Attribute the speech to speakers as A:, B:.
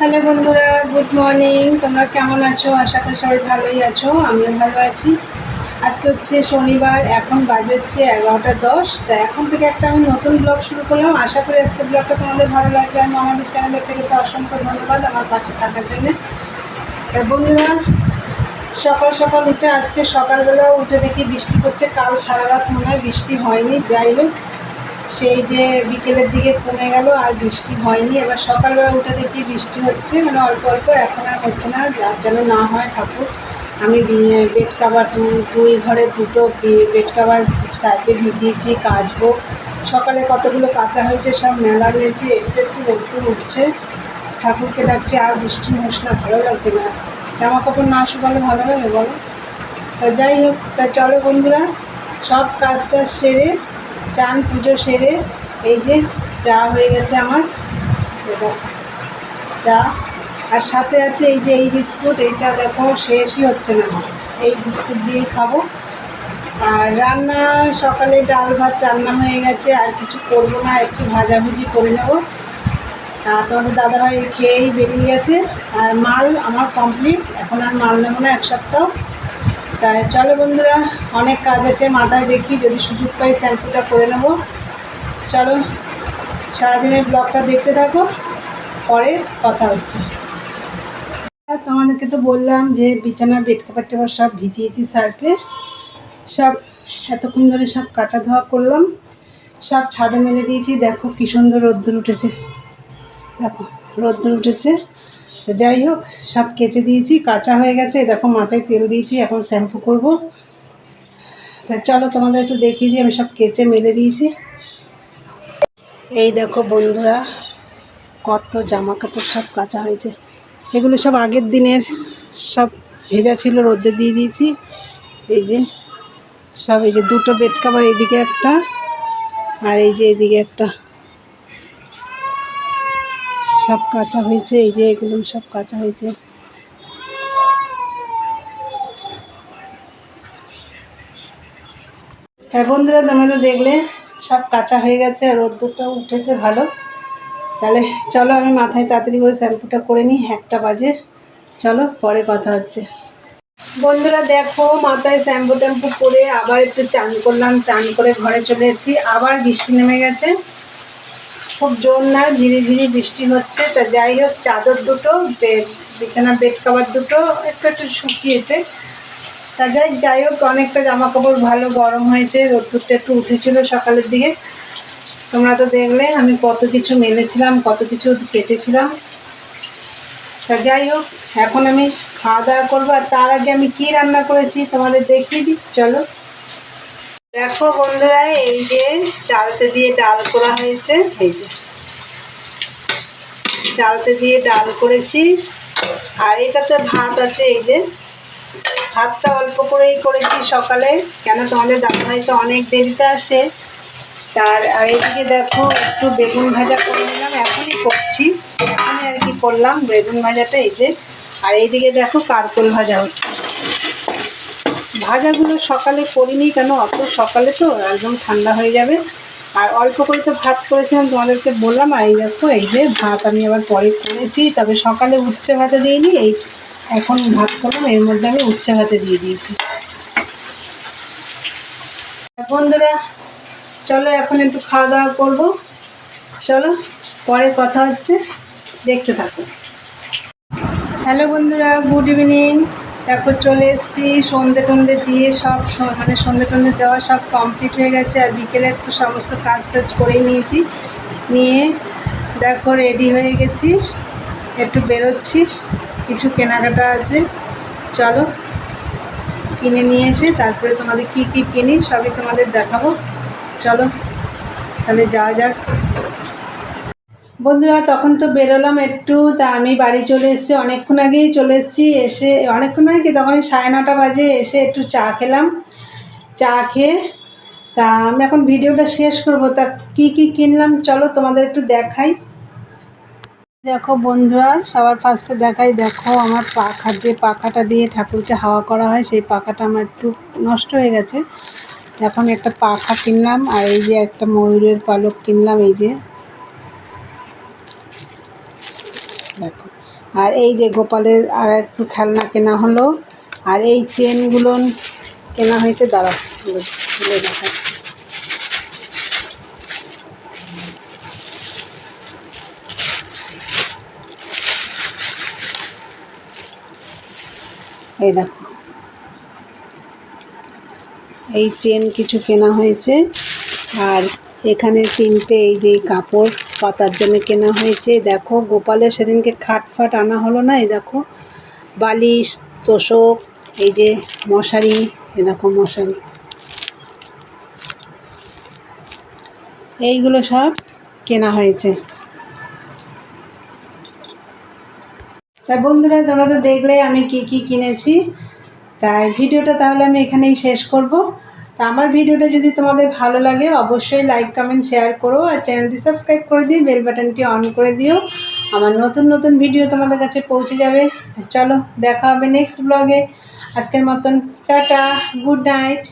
A: Hello বন্ধুরা, good morning. তোমরা কেমন আছো? আশা করি সবাই ভালোই আছো, আমিও ভালো আছি। আজকে হচ্ছে শনিবার, এখন বাজে হচ্ছে এগারোটা দশ। তা এখন থেকে একটা আমি নতুন ব্লগ শুরু করলাম। আশা করি আজকে ব্লগটা তোমাদের ভালো লাগবে। আমি আমাদের চ্যানেলের থেকে তো অসংখ্য ধন্যবাদ আমার পাশে থাকার জন্য। বন্ধুরা, সকাল সকাল উঠে আজকে সকালবেলা উঠে দেখি বৃষ্টি করছে কাল সারা রাত মনে হয় বৃষ্টি হয়নি, যাই হোক। সেই যে বিকেলের দিকে কমে গেল আর বৃষ্টি হয়নি। এবার সকালবেলা উঠে দেখি বৃষ্টি হচ্ছে মানে অল্প অল্প, এখন আর হচ্ছে না, যার যেন না হয় ঠাকুর। আমি বেড কাভার দুই ঘরে দুটো বেড কাভার সাইডে ভিজিয়েছি, কাচবো। সকালে কতগুলো কাঁচা হয়েছে সব মেলা রয়েছে, একটু একটু রোদ্দুর উঠছে। ঠাকুরকে ডাকছে, আর বৃষ্টি হোস না, ভালো লাগছে না। জামা কাপড় না শুকালে ভালো লাগে বলো? তা যাই হোক, তা চলো বন্ধুরা, সব কাজ টাজ সেরে চান পুজো সেরে এই যে চা হয়ে গেছে আমার। চা। আর সাথে আছে এই যে এই বিস্কুট, এইটা দেখো শেষই হচ্ছে না। এই বিস্কুট দিয়েই খাব। আর রান্না, সকালে ডাল ভাত রান্না হয়ে গেছে, আর কিছু করব না, একটু ভাজাভুজি করে নেব। আর তোমাদের দাদাভাই খেয়েই বেরিয়ে গেছে। আর মাল আমার কমপ্লিট এখন আর মাল নেব না এক সপ্তাহ। তাই চলো বন্ধুরা, অনেক কাজ আছে, মাথায় দেখি যদি সুযোগ পাই শ্যাম্পুটা করে নেব। চলো, সারাদিনের ব্লগটা দেখতে থাকো, পরে কথা হচ্ছে। তোমাদেরকে তো বললাম যে বিছানা বেড কাপড় টেপার সব ভিজিয়েছি সার্ফে। সব এতক্ষণ ধরে সব কাঁচা ধোয়া করলাম, সব ছাদে মেলে দিয়েছি। দেখো কী সুন্দর রোদ্দুর উঠেছে। দেখো, রোদ্দুর উঠেছে। তো যাই হোক, সব কেচে দিয়েছি, কাঁচা হয়ে গেছে। দেখো, মাথায় তেল দিয়েছি, এখন শ্যাম্পু করব। তা চলো, তোমাদের একটু দেখিয়ে দিই, আমি সব কেচে মেলে দিয়েছি। এই দেখো বন্ধুরা, কত জামা কাপড় সব কাঁচা হয়েছে। এগুলো সব আগের দিনের, সব ভেজা ছিল রোদ্রে দিয়ে দিয়েছি। এই যে, সব এই যে দুটো বেড কাভার এইদিকে একটা, আর এই যে এদিকে একটা। সব কাঁচা হয়েছে, এই যে এগুলো সব কাঁচা হয়েছে। হ্যাঁ বন্ধুরা, তোমরা তো দেখলে, সব কাঁচা হয়ে গেছে আর রোদ্দুরটাও উঠেছে ভালো। তাহলে চলো আমি মাথায় তাড়াতাড়ি করে শ্যাম্পুটা করে নিই, একটা বাজে। চলো, পরে কথা হচ্ছে। বন্ধুরা, দেখো, মাথায় শ্যাম্পু ট্যাম্পু করে আবার একটু চান করলাম, চান করে ঘরে চলে এসেছি। আবার বৃষ্টি নেমে গেছে। খুব জোর না, ঝিরি ঝিরি বৃষ্টি হচ্ছে। তা যাই হোক, চাদর দুটো বিছানা, বেড কাভার দুটো, একটু একটু শুকিয়েছে। তা যাই যাই হোক, অনেকটা জামা কাপড় ভালো গরম হয়েছে, রোদ্দুরটা একটু উঠেছিল সকালের দিকে। তোমরা তো দেখলে, আমি কত কিছু মেলেছিলাম, কত কিছু কেটেছিলাম। তা যাই হোক, এখন আমি খাওয়া দাওয়া করব। আর তার আগে আমি কি রান্না করেছি তোমাদের দেখিয়ে দিই। চলো। দেখো বন্ধুরা, এই যে চালতে দিয়ে ডাল করা হয়েছে। এই যে চালতে দিয়ে ডাল করেছি। আর এটাতে ভাত আছে, এই যে ভাতটা অল্প করেই করেছি সকালে, কেন তোমাদের দাদাভাই তো অনেক দেরিতে আসে। তার আর এদিকে দেখো, একটু বেগুন ভাজা করে নিলাম, এখনই করছি। এখনই আর কি করলাম, বেগুন ভাজাটা এই যে। আর এইদিকে দেখো কারকোল ভাজা হচ্ছে। ভাজাগুলো সকালে করিনি কেন? অত সকালে তো একদম ঠান্ডা হয়ে যাবে। আর অল্প করে তো ভাত করেছিলাম, তোমাদেরকে বললাম, আর এই দেখো, এই যে ভাত আমি আবার পরে করেছি, তবে সকালে উচ্ছে ভাতে দিইনি, এই এখন ভাত করলাম, এর মধ্যে আমি উচ্ছে ভাতে দিয়ে দিয়েছি। বন্ধুরা, চলো এখন একটু খাওয়া দাওয়া করব। চলো, পরে কথা হচ্ছে, দেখতে থাকো। হ্যালো বন্ধুরা, গুড ইভিনিং। দেখো চলে এসেছি, সন্ধে টন্ধে দিয়ে সব মানে সন্ধে টন্ধে দেওয়া সব কমপ্লিট হয়ে গেছে আর বিকেলের তো সমস্ত কাজ টাজ করেই নিয়েছি। নিয়ে দেখো রেডি হয়ে গেছি, একটু বেরোচ্ছি, কিছু কেনাকাটা আছে। চলো কিনে নিয়ে এসে তারপরে তোমাদের কি কি কিনি সবই তোমাদের দেখাবো। চলো তাহলে যাওয়া যাক। বন্ধুরা, তখন তো বেরোলাম একটু, তা আমি বাড়ি চলে এসেছি, অনেকক্ষণ আগেই চলে এসেছি, এসে, অনেকক্ষণ আগে তখনই সাড়ে নটা বাজে, এসে একটু চা খেলাম। চা খেয়ে, তা আমি এখন ভিডিওটা শেষ করব, তা কি কি কিনলাম, চলো তোমাদের একটু দেখাই। দেখো বন্ধুরা, সবার ফার্স্টে দেখাই, দেখো আমার পাখা যে পাখাটা দিয়ে ঠাকুরকে হাওয়া করা হয়, সেই পাখাটা আমার একটু নষ্ট হয়ে গেছে। এখন একটা পাখা কিনলাম, আর এই যে একটা ময়ূরের পালক কিনলাম, এই যে আর এই যে গোপালের আর একটু খেলনা কেনা হলো, আর এই চেনগুলো কেনা হয়েছে দাঁড়া দেখা এই দেখো। এই চেন কিছু কেনা হয়েছে, আর এখানে তিনটে এই যে কাপড় পাতার জন্য কেনা হয়েছে। দেখো, গোপালের সেদিনকে খাট ফাট আনা হলো না, এই দেখো। বালিশ, তোষক, এই যে মশারি, এই দেখো মশারি। এইগুলো সব কেনা হয়েছে। তাই বন্ধুরা, তোমরা তো দেখলে আমি কি কি কিনেছি। তাই ভিডিওটা তাহলে আমি এখানেই শেষ করব। তা আমার ভিডিওটা যদি তোমাদের ভালো লাগে, অবশ্যই লাইক কমেন্ট শেয়ার করো আর চ্যানেলটি সাবস্ক্রাইব করে দিই বেল বাটনটি অন করে দিও। আমার নতুন নতুন ভিডিও তোমাদের কাছে পৌঁছে যাবে। চলো, দেখা হবে নেক্সট ব্লগে আজকের মতন, টাটা গুড নাইট